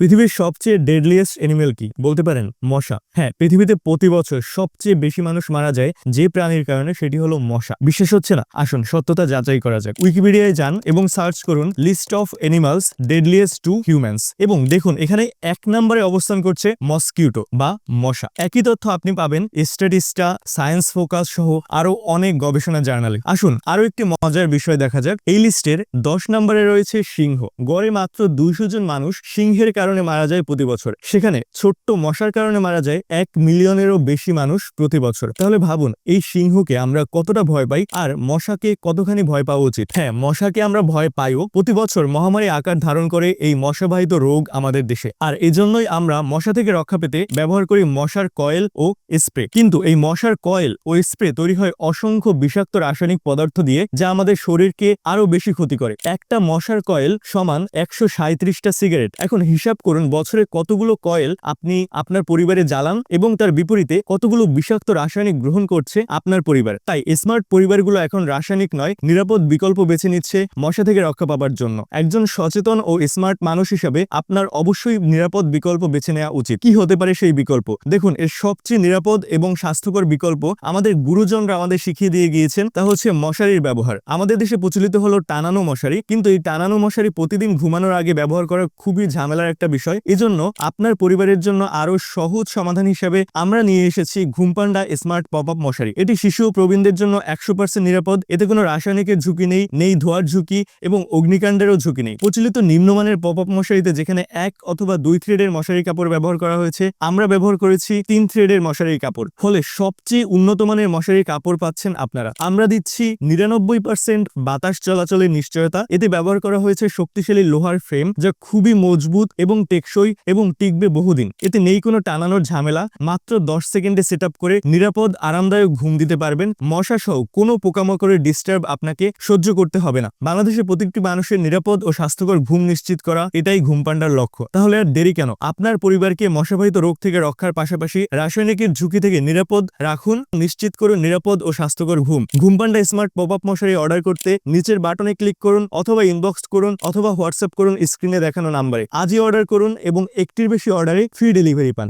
পৃথিবীর সবচেয়ে deadliest animal কি? বলতে পারেন, মশা। হ্যাঁ পৃথিবীতে প্রতি বছর সবচেয়ে বেশি মানুষ মারা যায় যে প্রাণীর কারণে সেটি হলো মশা। বিশ্বাস হচ্ছে না? আসুন, সত্যতা যাচাই করা যাক। উইকিপিডিয়ায় যান এবং সার্চ করুন list of animals deadliest to humans এবং দেখুন, এখানে এক নম্বরে অবস্থান করছে মসকিউটো বা মশা। একই তথ্য আপনি পাবেন স্ট্যাটিস্টা সায়েন্স ফোকাস সহ আরও অনেক গবেষণা জার্নালে। আসুন আরও একটি মজার বিষয় দেখা যাক। এই লিস্টের দশ নম্বরে রয়েছে সিংহ। গড়ে মাত্র দুইশো জন মানুষ সিংহের মারা যায় প্রতি বছর। সেখানে ছোট্ট মশার কারণে মারা যায় এক মিলিয়নেরও বেশি মানুষ প্রতি বছর। তাহলে ভাবুন, এই সিংহকে আমরা কতটা ভয় পাই আর মশাকে কতখানি ভয় পাওয়া উচিত? হ্যাঁ মশাকে আমরা ভয় পাইও। প্রতি বছর মহামারী আকার ধারণ করে এই মশাবাহিত রোগ আমাদের দেশে। আর এজন্যই আমরা মশা থেকে রক্ষা পেতে ব্যবহার করি মশার কয়েল ও স্প্রে। কিন্তু এই মশার কয়েল ও স্প্রে তৈরি হয় অসংখ্য বিষাক্ত রাসায়নিক পদার্থ দিয়ে, যা আমাদের শরীরকে আরও বেশি ক্ষতি করে। একটা মশার কয়েল সমান একশো সাঁত্রিশটা সিগারেট। এখন হিসাব করুন বছরে কতগুলো কয়েল আপনি আপনার পরিবারে জ্বালান এবং তার বিপরীতে কতগুলো বিষাক্ত রাসায়নিক গ্রহণ করছে আপনার পরিবার। তাই স্মার্ট পরিবারগুলো এখন রাসায়নিক নয়, নিরাপদ বিকল্প বেছে নিচ্ছে মশা থেকে রক্ষা পাবার জন্য। একজন সচেতন ও স্মার্ট মানুষ হিসাবে আপনার অবশ্যই নিরাপদ বিকল্প বেছে নেওয়া উচিত। কি হতে পারে সেই বিকল্প? দেখুন, এর সবচেয়ে নিরাপদ এবং স্বাস্থ্যকর বিকল্প আমাদের গুরুজনরা আমাদের শিখিয়ে দিয়ে গিয়েছেন, তা হচ্ছে মশারির ব্যবহার। আমাদের দেশে প্রচলিত হলো টানানো মশারি, কিন্তু এই টানানো মশারি প্রতিদিন ঘুমানোর আগে ব্যবহার করা খুবই ঝামেলার একটা বিষয়। এজন্য আপনার পরিবারের জন্য আরও সহজ সমাধান হিসেবে আমরা নিয়ে এসেছি ঘুমপান্ডা স্মার্ট পপ আপ মশারি। এটি শিশু ও প্রবীণদের জন্য একশো পার্সেন্ট নিরাপদ। এতে কোনো রাসায়নিকের ঝুঁকি নেই নেই ধোয়ার ঝুঁকি এবং অগ্নিকাণ্ডেরও ঝুঁকি নেই। প্রচলিত নিম্নমানের পপ আপ মশারিতে যেখানে এক অথবা দুই থ্রেডের মশারি কাপড় ব্যবহার করা হয়েছে, আমরা ব্যবহার করেছি তিন থ্রেডের মশারির কাপড়। ফলে সবচেয়ে উন্নত মানের মশারির কাপড় পাচ্ছেন আপনারা। আমরা দিচ্ছি নিরানব্বই পার্সেন্ট বাতাস চলাচলের নিশ্চয়তা। এতে ব্যবহার করা হয়েছে শক্তিশালী লোহার ফ্রেম, যা খুবই মজবুত এবং টেকসই এবং টিকবে বহুদিন। এতে নেই কোনো টানানোর ঝামেলা, মাত্র দশ সেকেন্ডে সেট করে নিরাপদ, আরামদায়ক ঘুম দিতে পারবেন। মশা সহ কোনো পোকামাকড়ের ডিস্টার্ব আপনাকে সহ্য করতে হবে না। বাংলাদেশের প্রত্যেকটি মানুষের নিরাপদ ও স্বাস্থ্যকর ঘুম নিশ্চিত করা এটাই ঘুম পান্ডার লক্ষ্য। তাহলে আর দেরি কেন? আপনার পরিবারকে মশাবাহিত রোগ থেকে রক্ষার পাশাপাশি রাসায়নিকের ঝুঁকি থেকে নিরাপদ রাখুন। নিশ্চিত করুন নিরাপদ ও স্বাস্থ্যকর ঘুম। ঘুম পান্ডা স্মার্ট পপ আপ মশারি অর্ডার করতে নিচের বাটনে ক্লিক করুন অথবা ইনবক্স করুন অথবা হোয়াটসঅ্যাপ করুন স্ক্রিনে দেখানো নাম্বারে। আজই অর্ডার করুন এবং একটির বেশি অর্ডারে ফ্রি ডেলিভারি পান।